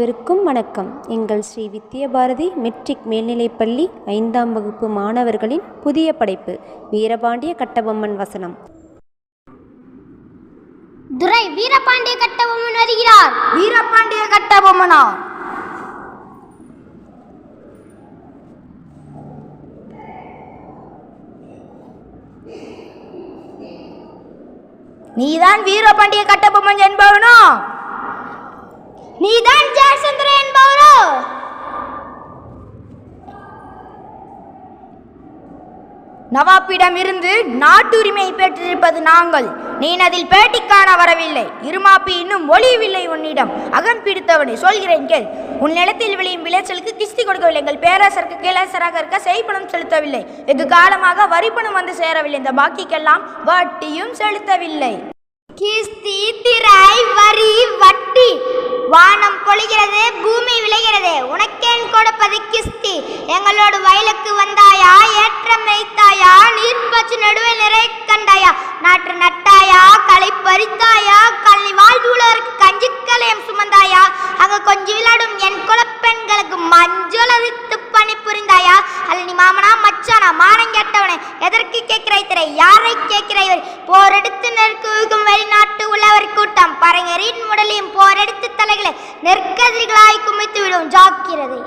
அனைவருக்கும் வணக்கம். எங்கள் ஸ்ரீ வித்யபாரதி மெட்ரிக் மேல்நிலைப்பள்ளி ஐந்தாம் வகுப்பு மாணவர்களின் புதிய படைப்பு வீரபாண்டிய கட்டபொம்மன் வசனம். துரை வீரபாண்டிய கட்டபொம்மன் வருகிறார். வீரபாண்டிய கட்டபொம்மனா? நீதான் வீரபாண்டிய கட்டபொம்மன் என்பவனோ? நீதான் நவாப்பிடம் இருந்து நாட்டுரிமை பெற்றிருப்பது நாங்கள். நீ அதில் பேட்டி காண வரவில்லை. இருமாப்பி இன்னும் ஒளியவில்லை உன்னிடம். அகம் பிடித்தவனை சொல்கிறேன் கேள். உன் நிலத்தில் விளையும் விளைச்சலுக்கு கிஸ்தி கொடுக்கவில்லை எங்கள் பேரரசருக்கு கீழரசராக இருக்க செய்பணம் செலுத்தவில்லை. வெகு காலமாக வரிப்பணம் வந்து சேரவில்லை. இந்த பாக்கிக்கெல்லாம் வட்டியும் செலுத்தவில்லை. கிஸ்தி திரை வரி வட்டி. வானம் பொழிகிறது பூமி விளைகிறது. உனக்கேன் கொடுப்பது கிஸ்தி. எங்களோடு வயலுக்கு வந்த கன்று நட்டாயா? களை பறித்தாயா? கல்வி வாழ்வுள்ளவருக்கு கஞ்சிக்கலையும் சுமந்தாயா? அங்கு கொஞ்சம் விளையாடும் என் குலப்பெண்களுக்கு மஞ்சள் அரித்து பணி புரிந்தாயா அல்ல நீ மாமனா மச்சானா மானம் கேட்டவனே எதற்கு கேட்கிறாய் திரை? யாரை கேட்கிறாய் போரெடுத்து நெருக்குவிக்கும் வெளிநாட்டு உள்ளவர் கூட்டம் பரங்கரின் உடலையும் போரெடுத்து தலைகளை நெற்கதிர்களாய் குமித்து விடும் ஜாக்கிரதை.